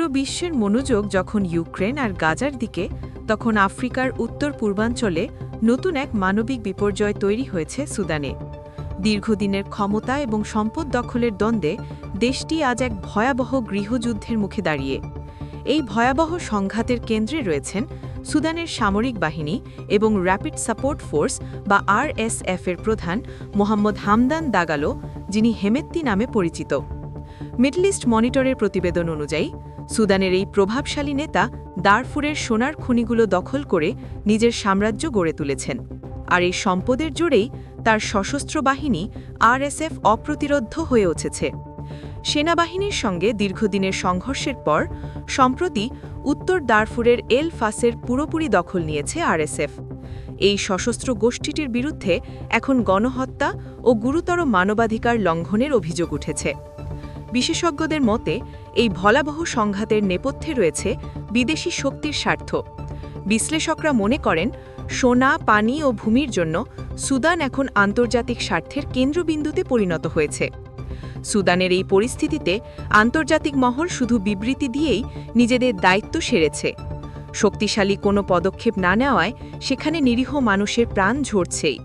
পুরো বিশ্বের মনোযোগ যখন ইউক্রেন আর গাজার দিকে, তখন আফ্রিকার উত্তর পূর্বাঞ্চলে নতুন এক মানবিক বিপর্যয় তৈরি হয়েছে সুদানে। দীর্ঘদিনের ক্ষমতা এবং সম্পদ দখলের দ্বন্দ্বে দেশটি আজ এক ভয়াবহ গৃহযুদ্ধের মুখে দাঁড়িয়ে। এই ভয়াবহ সংঘাতের কেন্দ্রে রয়েছেন সুদানের সামরিক বাহিনী এবং র্যাপিড সাপোর্ট ফোর্স বা আরএসএফ এর প্রধান মোহাম্মদ হামদান দাগালো, যিনি হেমেত্তি নামে পরিচিত। মিডল ইস্ট মনিটরের প্রতিবেদন অনুযায়ী, সুদানের এই প্রভাবশালী নেতা দারফুরের সোনার খনিগুলো দখল করে নিজের সাম্রাজ্য গড়ে তুলেছেন। আর এই সম্পদের জোরেই তার সশস্ত্র বাহিনী আরএসএফ অপ্রতিরোধ্য হয়ে উঠেছে। সেনাবাহিনীর সঙ্গে দীর্ঘদিনের সংঘর্ষের পর, সম্প্রতি উত্তর দারফুরের এল ফাসের পুরোপুরি দখল নিয়েছে আরএসএফ। এই সশস্ত্র গোষ্ঠীটির বিরুদ্ধে এখন গণহত্যা ও গুরুতর মানবাধিকার লঙ্ঘনের অভিযোগ উঠেছে। বিশেষজ্ঞদের মতে, এই ভয়াবহ সংঘাতের নেপথ্যে রয়েছে বিদেশি শক্তির স্বার্থ। বিশ্লেষকরা মনে করেন, সোনা, পানি ও ভূমির জন্য সুদান এখন আন্তর্জাতিক স্বার্থের কেন্দ্রবিন্দুতে পরিণত হয়েছে। সুদানের এই পরিস্থিতিতে আন্তর্জাতিক মহল শুধু বিবৃতি দিয়েই নিজেদের দায়িত্ব সেরেছে। শক্তিশালী কোনো পদক্ষেপ না নেওয়ায় সেখানে নিরীহ মানুষের প্রাণ ঝরছেই।